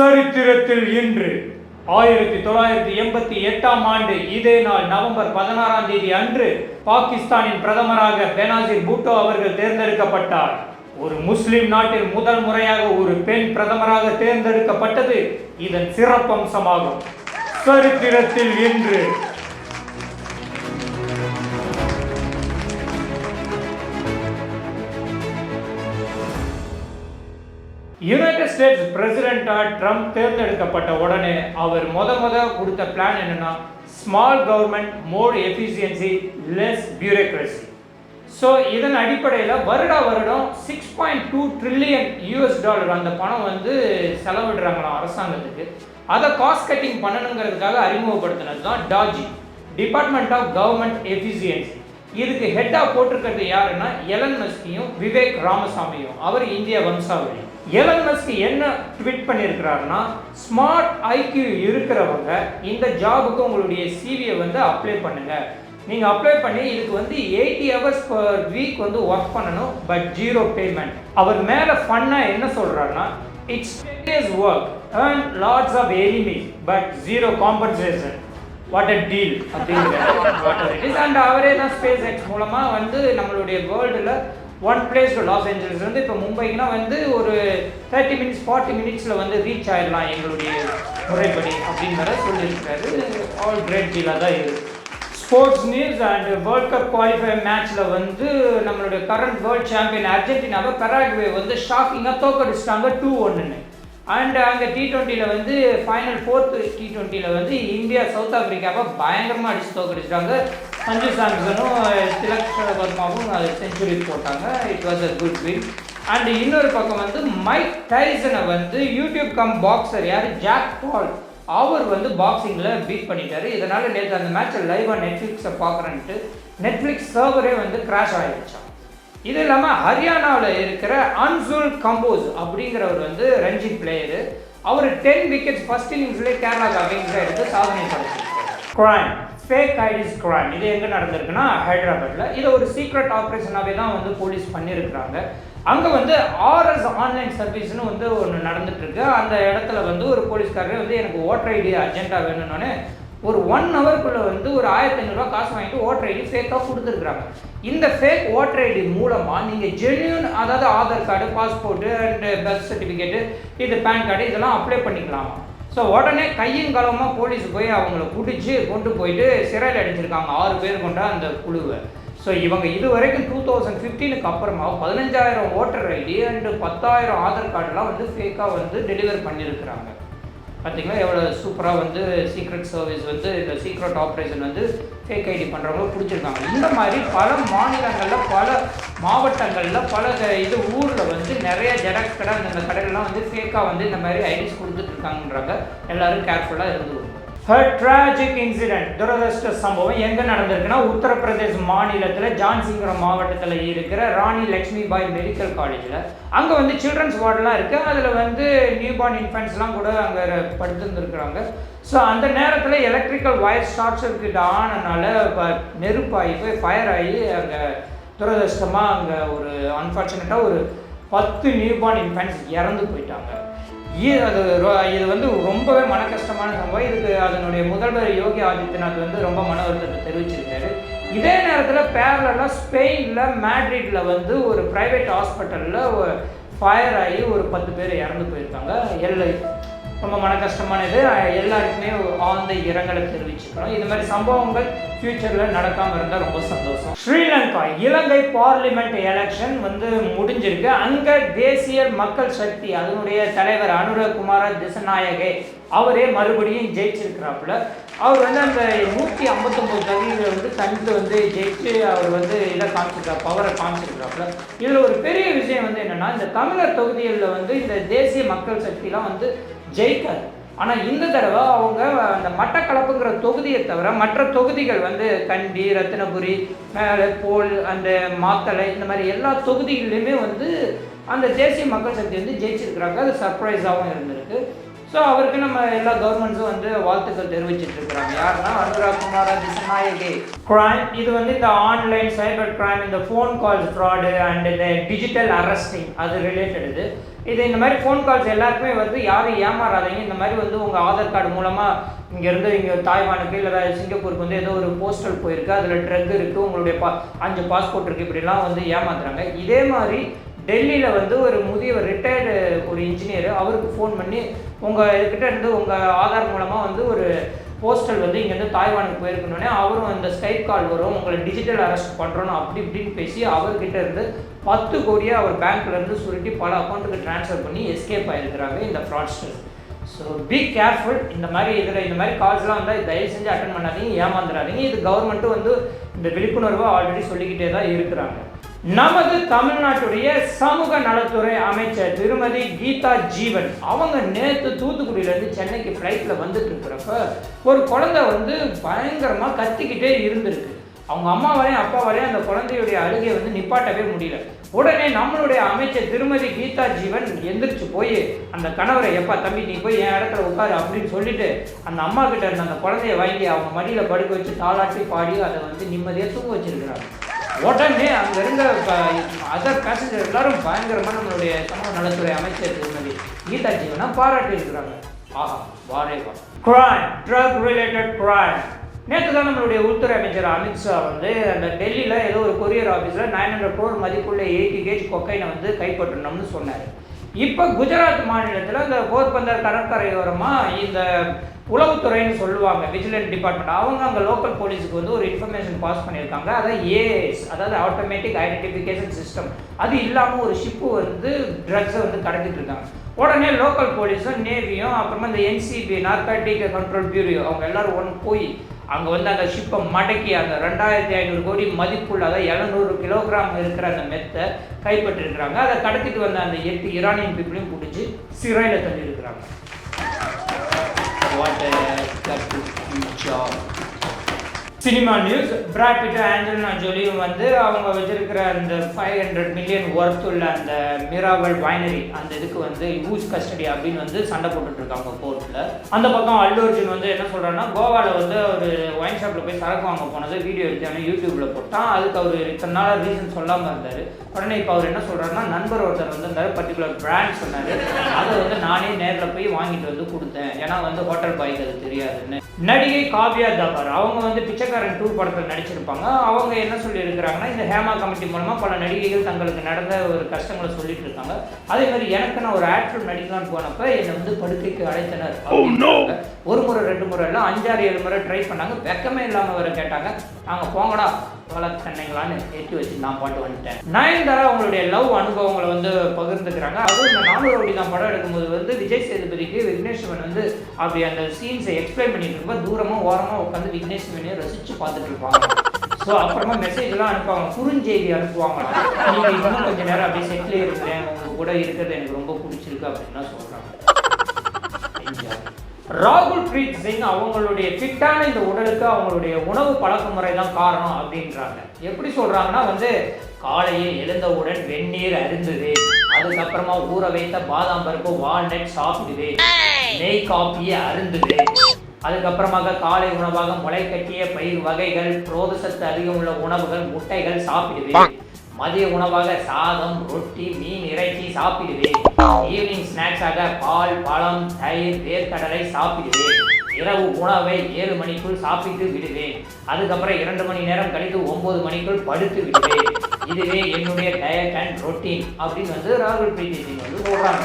சரித்திரத்தில் இன்று ஆயிரத்தி தொள்ளாயிரத்தி எண்பத்தி எட்டாம் ஆண்டு இதே நாள் நவம்பர் பதினாறாம் தேதி அன்று பாகிஸ்தானின் பிரதமராக பெனாசிர் பூட்டோ அவர்கள் தேர்ந்தெடுக்கப்பட்டார். ஒரு முஸ்லிம் நாட்டில் முதல் முறையாக ஒரு பெண் பிரதமராக தேர்ந்தெடுக்கப்பட்டது இதன் சிறப்பம்சமாகும். சரித்திரத்தில் இன்று யுனைடெட் ஸ்டேட்ஸ் பிரசிடென்ட்டாக ட்ரம்ப் தேர்ந்தெடுக்கப்பட்ட உடனே அவர் முத முத கொடுத்த பிளான் என்னென்னா small government more efficiency less bureaucracy so இதன் அடிப்படையில் வருடா வருடம் six point two trillion US dollar அந்த பணம் வந்து செலவிடுறாங்களாம் அரசாங்கத்துக்கு. அதை காஸ்ட் கட்டிங் பண்ணணுங்கிறதுக்காக அறிமுகப்படுத்தினது தான் DOGE department of government efficiency இதுக்கு ஹெட்டாக போட்டிருக்கிறது யாருன்னா எலன் மஸ்கியும் விவேக் ராமசாமியும் அவர் இந்திய வம்சாவளி. எலன் மஸ்க் என்ன ட்வீட் பண்ணியிருக்கிறாருன்னா ஸ்மார்ட் ஐக்யூ இருக்கிறவங்க இந்த ஜாபுக்கு உங்களுடைய சிவியை வந்து அப்ளை பண்ணுங்க. நீங்கள் அப்ளை பண்ணி இதுக்கு வந்து எயிட்டி ஹவர்ஸ் பர் வீக் வந்து ஒர்க் பண்ணணும் பட் ஜீரோ பேமெண்ட் அவர் மேலே ஃபன்னாக என்ன சொல்கிறாருன்னா it's days work earn lots of enemies but zero compensation what a deal அப்படிங்கிற அண்ட் அவரே தான் ஸ்பேஸ் எக்ஸ் மூலமாக வந்து நம்மளுடைய வேர்ல்டில் one place to Los Angeles வந்து இப்போ மும்பைக்குனா வந்து ஒரு தேர்ட்டி மினிட்ஸ் ஃபார்ட்டி மினிட்ஸில் வந்து ரீச் ஆயிடலாம் எங்களுடைய முறைப்படி அப்படிங்கிற சொல்லியிருக்காரு. ஆல் கிரேட் டீலாக தான் இருக்குது sports news and world cup qualify மேட்ச்சில் வந்து நம்மளுடைய கரண்ட் வேர்ல்ட் சாம்பியன் அர்ஜென்டினாவை பெராகுவே வந்து ஷாக்கிங்காக தோக்கடிச்சிட்டாங்க டூ ஒன்றுன்னு அண்ட் அங்கே டி ட்வெண்ட்டியில் வந்து ஃபைனல் ஃபோர்த்து டி ட்வெண்ட்டியில் வந்து இந்தியா சவுத் ஆஃப்ரிக்காவை பயங்கரமாக அடித்து தோக்கடிச்சிட்டாங்க சஞ்சு சாம்சனும் திலக் வர்மாவும் அது செஞ்சுரி போட்டாங்க. It was a good win and இன்னொரு பக்கம் வந்து மைக் டைசனை வந்து யூடியூப் கம் பாக்ஸர் யார்? ஜாக் பால் அவர் வந்து பாக்ஸிங்கில் பீட் பண்ணிட்டாரு. இதனால் நேற்று அந்த மேட்ச்சை லைவாக நெட்ஃப்ளிக்ஸை பார்க்குறேன்ட்டு நெட்ஃப்ளிக்ஸ் சர்வரே வந்து கிராஷ் ஆகிடுச்சான் இது இல்லாமல் ஹரியானாவில் இருக்கிற அன்சுல் கம்போஸ் அப்படிங்கிறவர் வந்து ரஞ்சி பிளேயரு அவர் டென் விக்கெட்ஸ் ஃபஸ்ட் இன்னிங்ஸ்லேயே கேரளாக்கு அகைன்ஸ்டாக எடுத்து சாதனை படைச்சிருக்காரு. கிரைம் ஃபேக் ஐடிஸ் கிரைம் இது எங்கே நடந்திருக்குன்னா ஹைதராபாத்தில் இதை ஒரு சீக்ரெட் ஆப்ரேஷனாகவே தான் வந்து போலீஸ் பண்ணியிருக்கிறாங்க அங்கே வந்து ஆர்எஸ் ஆன்லைன் சர்வீஸ்னு வந்து ஒன்று நடந்துட்டுருக்கு. அந்த இடத்துல வந்து ஒரு போலீஸ்காரர் வந்து எனக்கு ஓட்டர் ஐடி அர்ஜென்ட்டாக வேணும்னு ஒரு ஒன் ஹவருக்குள்ளே வந்து ஒரு ஆயிரத்தி ஐநூறுரூவா காசு வாங்கிட்டு ஓட்டர் ஐடி ஃபேக்காக கொடுத்துருக்குறாங்க. இந்த ஃபேக் ஓட்டர் ஐடி மூலமாக நீங்கள் ஜென்யூன் அதாவது Aadhaar card passport and birth certificate இது பேன் கார்டு இதெல்லாம் அப்ளை பண்ணிக்கலாமா. ஸோ உடனே கையும் கலவமாக போலீஸ் போய் அவங்கள பிடிச்சி கொண்டு போயிட்டு சிறையில் அடிச்சிருக்காங்க ஆறு பேர் கொண்ட அந்த குழுவை. ஸோ இவங்க இது வரைக்கும் டூ தௌசண்ட் ஃபிஃப்டீனுக்கு அப்புறமா பதினஞ்சாயிரம் ஓட்டர் ஐடி அண்டு பத்தாயிரம் ஆதார் கார்டெலாம் வந்து ஃபேக்காக வந்து டெலிவர் பண்ணியிருக்கிறாங்க. பார்த்தீங்களா எவ்வளோ சூப்பராக வந்து சீக்ரெட் சர்வீஸ் வந்து இந்த சீக்ரெட் ஆப்ரேஷன் வந்து ஃபேக் ஐடி பண்ணுறவங்க பிடிச்சிருக்காங்க. இந்த மாதிரி பல மாநிலங்களில் பல மாவட்டங்களில் பல இது ஊரில் வந்து நிறைய ஜெராக்ஸ் கடை அந்த கடைகள்லாம் வந்து ஃபேக்காக வந்து இந்த மாதிரி ஐடிஸ் கொடுத்துட்ருக்காங்கன்றாங்க எல்லாரும் கேர்ஃபுல்லாக இருந்து ஹர் ட்ராஜிக் இன்சிடென்ட் துரதிருஷ்ட சம்பவம் எங்கே நடந்திருக்குன்னா உத்தரப்பிரதேஷ் மாநிலத்தில் ஜான்சிங்கர மாவட்டத்தில் இருக்கிற ராணி லக்ஷ்மி பாய் மெடிக்கல் காலேஜில். அங்கே வந்து சில்ட்ரன்ஸ் வார்டெலாம் இருக்குது அதில் வந்து நியூ பார்ன் இன்ஃபென்ட்ஸ்லாம் கூட அங்கே படுத்துருந்துருக்குறாங்க. ஸோ அந்த நேரத்தில் எலக்ட்ரிக்கல் வயர் ஷார்ட் சர்க்கியூட் ஆனனால நெருப்பாகி போய் ஃபயர் ஆகி அங்கே துரதிருஷ்டமாக அங்கே ஒரு அன்ஃபார்ச்சுனேட்டாக ஒரு பத்து நியூ இன்ஃபேன்ஸ் இறந்து போயிட்டாங்க. அது ரொ- இது வந்து ரொம்பவே மன கஷ்டமான சம்பவம். இதுக்கு அதனுடைய முதல்வர் யோகி ஆதித்யநாத் வந்து ரொம்ப மன வருத்தத்தை தெரிவிச்சிருக்காரு. இதே நேரத்தில் பேரலாக ஸ்பெயினில் மேட்ரிட்டில் வந்து ஒரு ப்ரைவேட் ஹாஸ்பிட்டலில் ஃபயர் ஆகி ஒரு பத்து பேர் இறந்து போயிருக்காங்க. எல்லை ரொம்ப மன கஷ்டமானது எல்லாருக்குமே ஆழ்ந்த இரங்கலை தெரிவிச்சுக்கிறோம் இது மாதிரி சம்பவங்கள் ஃப்யூச்சரில் நடக்காமல் இருந்தால் ரொம்ப சந்தோஷம். ஸ்ரீலங்கா இலங்கை பார்லிமெண்ட் எலெக்ஷன் வந்து முடிஞ்சிருக்கு. அங்கே தேசிய மக்கள் சக்தி அதனுடைய தலைவர் அனுரகுமார திசநாயகே அவரே மறுபடியும் ஜெயிச்சிருக்கிறாப்புல. அவர் வந்து அந்த நூற்றி ஐம்பத்தொம்போது தொகுதியில் வந்து தனித்து வந்து ஜெயிச்சு அவர் வந்து இதை காமிச்சிருக்காரு பவரை காமிச்சிருக்கிறாப்புல. இதில் ஒரு பெரிய விஷயம் வந்து என்னென்னா இந்த தமிழர் தொகுதிகளில் வந்து இந்த தேசிய மக்கள் சக்திலாம் வந்து ஜெயிக்காது. ஆனால் இந்த தடவை அவங்க அந்த மட்டக்களப்புங்கிற தொகுதியை தவிர மற்ற தொகுதிகள் வந்து கண்டி ரத்தினபுரி மேலே போல் அந்த மாத்தளை இந்த மாதிரி எல்லா தொகுதிகளிலுமே வந்து அந்த தேசிய மக்கள் சக்தி வந்து ஜெயிச்சிருக்கிறாங்க. அது சர்ப்ரைஸாகவும் இருந்திருக்கு. ஸோ அவருக்கு நம்ம எல்லா கவர்மெண்ட்ஸும் வந்து வாழ்த்துக்கள் தெரிவிச்சுட்டு இருக்கிறாங்க. யாருன்னா அனுராக் குமார திசநாயகே கிரைம் இது வந்து இந்த ஆன்லைன் சைபர் கிரைம் இந்த ஃபோன் கால்ஸ் ஃப்ராடு அண்ட் இந்த டிஜிட்டல் அரெஸ்டிங் அது ரிலேட்டட் இது. இது இந்த மாதிரி ஃபோன் கால்ஸ் எல்லாருக்குமே வந்து யாரும் ஏமாறாதீங்க. இந்த மாதிரி வந்து உங்கள் ஆதார் கார்டு மூலமாக இங்கேருந்து இங்கே தாய்வானுக்கு இல்லை வேறு சிங்கப்பூருக்கு வந்து ஏதோ ஒரு போஸ்டல் போயிருக்கு. அதில் ட்ரக் இருக்குது உங்களுடைய பா அஞ்சு பாஸ்போர்ட் இருக்குது இப்படிலாம் வந்து ஏமாத்துறாங்க. இதே மாதிரி டெல்லியில் வந்து ஒரு முதியவர் ரிட்டையர்டு ஒரு இன்ஜினியர் அவருக்கு ஃபோன் பண்ணி உங்கள் இதுக்கிட்ட இருந்து உங்கள் ஆதார் மூலமாக வந்து ஒரு போஸ்டல் வந்து இங்கேருந்து தாய்வானுக்கு போயிருக்கணுன்னே அவரும் அந்த ஸ்கைப் கால் வரும் உங்களை டிஜிட்டல் அரெஸ்ட் பண்ணுறோன்னு அப்படி இப்படின்னு பேசி அவர்கிட்ட இருந்து பத்து கோடியை அவர் பேங்க்லேருந்து சுருட்டி பல அக்கௌண்ட்டுக்கு ட்ரான்ஸ்ஃபர் பண்ணி எஸ்கேப் ஆகிருக்கிறாங்க இந்த ஃப்ராட்ஸ்டர் ஸோ பி கேர்ஃபுல் இந்த மாதிரி இதில் இந்த மாதிரி கால்ஸ்லாம் வந்தால் தயவு செஞ்சு அட்டன் பண்ணாதீங்க ஏமாந்துடாதீங்க. இது கவர்மெண்ட்டும் வந்து இந்த விழிப்புணர்வை ஆல்ரெடி சொல்லிக்கிட்டே தான் இருக்கிறாங்க. நமது தமிழ்நாட்டுடைய சமூக நலத்துறை அமைச்சர் திருமதி கீதா ஜீவன் அவங்க நேற்று தூத்துக்குடியிலேருந்து சென்னைக்கு ஃப்ளைட்டில் வந்துட்டு இருக்கிறப்ப ஒரு குழந்தை வந்து பயங்கரமாக கத்திக்கிட்டே இருந்திருக்கு. அவங்க அம்மா வரையும் அப்பா வரையும் அந்த குழந்தையுடைய அழுகையை வந்து நிப்பாட்டவே முடியல. உடனே நம்மளுடைய அமைச்சர் திருமதி கீதா ஜீவன் எந்திரிச்சு போய் அந்த கணவரை எப்பா தம்பி நீ போய் என் இடத்துல உட்காரு அப்படின்னு சொல்லிட்டு அந்த அம்மா கிட்ட இருந்த அந்த குழந்தைய வாங்கி அவங்க மடியில் படுக்க வச்சு தாளாட்டி பாடி அதை வந்து நிம்மதியாக தூங்க வச்சிருக்கிறாங்க. உடனே அங்கே இருந்த அதர் பேசஞ்சர் எல்லாரும் பயங்கரமாக நம்மளுடைய சமூக நலத்துறை அமைச்சர் திருமதி கீதா ஜீவனா பாராட்டி இருக்கிறாங்க ஆஹா வாரே வா. கிரைம் ட்ரக் ரிலேட்டட் கிரைம் நேற்று தான் நம்மளுடைய உள்துறை அமைச்சர் அமித்ஷா வந்து அந்த டெல்லியில் ஏதோ ஒரு கொரியர் ஆஃபீஸில் நைன் ஹண்ட்ரட் க்ரோர் மதிப்புள்ள எயிட்டி கேஜ் கொக்கைனை வந்து கைப்பற்றணும்னு சொன்னார். இப்போ குஜராத் மாநிலத்தில் இந்த போர்பந்தர் கடற்கரையோரமாக இந்த உளவுத்துறைன்னு சொல்லுவாங்க விஜிலன்ஸ் டிபார்ட்மெண்ட் அவங்க அங்கே லோக்கல் போலீஸுக்கு வந்து ஒரு இன்ஃபர்மேஷன் பாஸ் பண்ணியிருக்காங்க. அதை ஏஎஸ் அதாவது ஆட்டோமேட்டிக் ஐடென்டிஃபிகேஷன் சிஸ்டம் அது இல்லாமல் ஒரு ஷிப்பு வந்து ட்ரக்ஸை வந்து கடத்திட்டு இருக்காங்க உடனே லோக்கல் போலீஸும் நேவியும் அப்புறமா இந்த என்சிபி நார்காட்டிக் கண்ட்ரோல் பியூரோ அவங்க எல்லாரும் ஒன்று போய் அங்கே வந்து அந்த ஷிப்பை மடக்கி அந்த ரெண்டாயிரத்தி ஐநூறு கோடி மதிப்புள்ள அதாவது எழுநூறு கிலோகிராம் இருக்கிற அந்த மெத்தை கைப்பற்றிருக்கிறாங்க. அதை கடத்திட்டு வந்த அந்த எட்டு ஈரானியன் பீப்புளையும் பிடிச்சி சிறையில் தள்ளி இருக்கிறாங்க what cinema news Brad Angelina ஜோலியும் வந்து அவங்க வச்சிருக்கிற அந்த ஃபைவ் ஹண்ட்ரட் மில்லியன் ஒர்த் உள்ள அந்த மிராவல் வைனரி அந்த இதுக்கு வந்து யூஸ் கஸ்டடி அப்படின்னு வந்து சண்டை போட்டுட்டு இருக்காங்க கோர்ட்டில் அந்த பக்கம் அல்லு அர்ஜுன் வந்து என்ன சொல்கிறான்னா கோவாவில் வந்து ஒரு ஒயின் ஷாப்பில் போய் சரக்கு வாங்க போனது வீடியோ எடுத்தாலும் யூடியூப்பில் போட்டான். அதுக்கு அவர் இத்தனை நாள் ரீசன் சொல்லாமல் இருந்தார். உடனே இப்போ அவர் என்ன சொல்கிறாருன்னா நண்பர் ஒருத்தர் வந்து இருந்தார் பர்டிகுலர் பிராண்ட் சொன்னார். அதை வந்து நானே நேரில் போய் வாங்கிட்டு வந்து கொடுத்தேன். ஏன்னா வந்து ஹோட்டல் பாய்க்கு அது தெரியாதுன்னு. நடிகை காவ்யா தபார் அவங்க வந்து பிச்சைக்காரன் டூ படத்தில் நடிச்சிருப்பாங்க. அவங்க என்ன சொல்லி இருக்கிறாங்கன்னா இந்த ஹேமா கமிட்டி மூலமா பல நடிகைகள் தங்களுக்கு நடந்த ஒரு கஷ்டங்களை சொல்லிட்டு இருக்காங்க அதே மாதிரி எனக்கு நான் ஒரு ஆக்டர் நடிக்கலாம்னு போனப்ப என்னை வந்து படுக்கைக்கு அழைத்தனர். அப்படின்றாங்க. ஒரு முறை ரெண்டு முறை எல்லாம் அஞ்சாறு ஏழு முறை ட்ரை பண்ணாங்க. வெக்கமே இல்லாம வர கேட்டாங்க. நாங்க போங்கடா. வளர்த்தன்னைங்களான்னு ஏற்றி வச்சு நான் பாட்டு வந்துட்டேன். நயன்தாரா அவங்களுடைய லவ் அனுபவங்களை வந்து பகிர்ந்துக்கிறாங்க. அதுவும் இந்த நானூறு ஓடி தான் படம் எடுக்கும்போது வந்து விஜய் சேதுபதிக்கு விக்னேஸ்வரன் வந்து அப்படி அந்த சீன்ஸை எக்ஸ்பிளைன் பண்ணிட்டு இருக்கும்போது தூரமாக ஓரமாக உட்காந்து விக்னேஷ் ரசித்து பார்த்துட்டு இருப்பாங்க. ஸோ அப்புறமா மெசேஜ் எல்லாம் அனுப்புவாங்க. குறுஞ்செய்தி அனுப்புவாங்க. நீங்கள் இன்னும் கொஞ்சம் நேரம் அப்படியே செட்டில் இருக்கிறேன் உங்கள் கூட இருக்கிறது எனக்கு ரொம்ப பிடிச்சிருக்கு அப்படின்னு சொல்கிறாங்க ராகுல் பிரீத் சிங் அவங்களுடைய ஃபிட்டான இந்த உடலுக்கு அவங்களுடைய உணவு பழக்க முறை தான் காரணம் அப்படின்றாங்க. எப்படி சொல்றாங்கன்னா வந்து காலையில் எழுந்தவுடன் வெந்நீர் அருந்துவேன் அதுக்கப்புறமா ஊற வைத்த பாதாம் பருப்பு வால்நட் சாப்பிடுது நெய் காப்பியை அருந்துவேன் அதுக்கப்புறமாக காலை உணவாக முளை கட்டிய பயிர் வகைகள் புரோதசத்து அதிகம் உள்ள உணவுகள் முட்டைகள் சாப்பிடுவேன் மதிய உணவாக சாதம் ரொட்டி மீன் இறைச்சி சாப்பிடுவேன். ஈவினிங் ஸ்நாக்ஸாக பால் பழம் தயிர் வேர்க்கடலை சாப்பிடுவேன். இரவு உணவை ஏழு மணிக்குள் சாப்பிட்டு விடுவேன். அதுக்கப்புறம் இரண்டு மணி நேரம் கழித்து ஒன்பது மணிக்குள் படுத்து விடுவேன். இதுவே என்னுடைய டயட் அண்ட் ரொட்டீன் அப்படின்னு வந்து ராகுல் பிரீத்தி சிங் வந்து சொல்கிறாங்க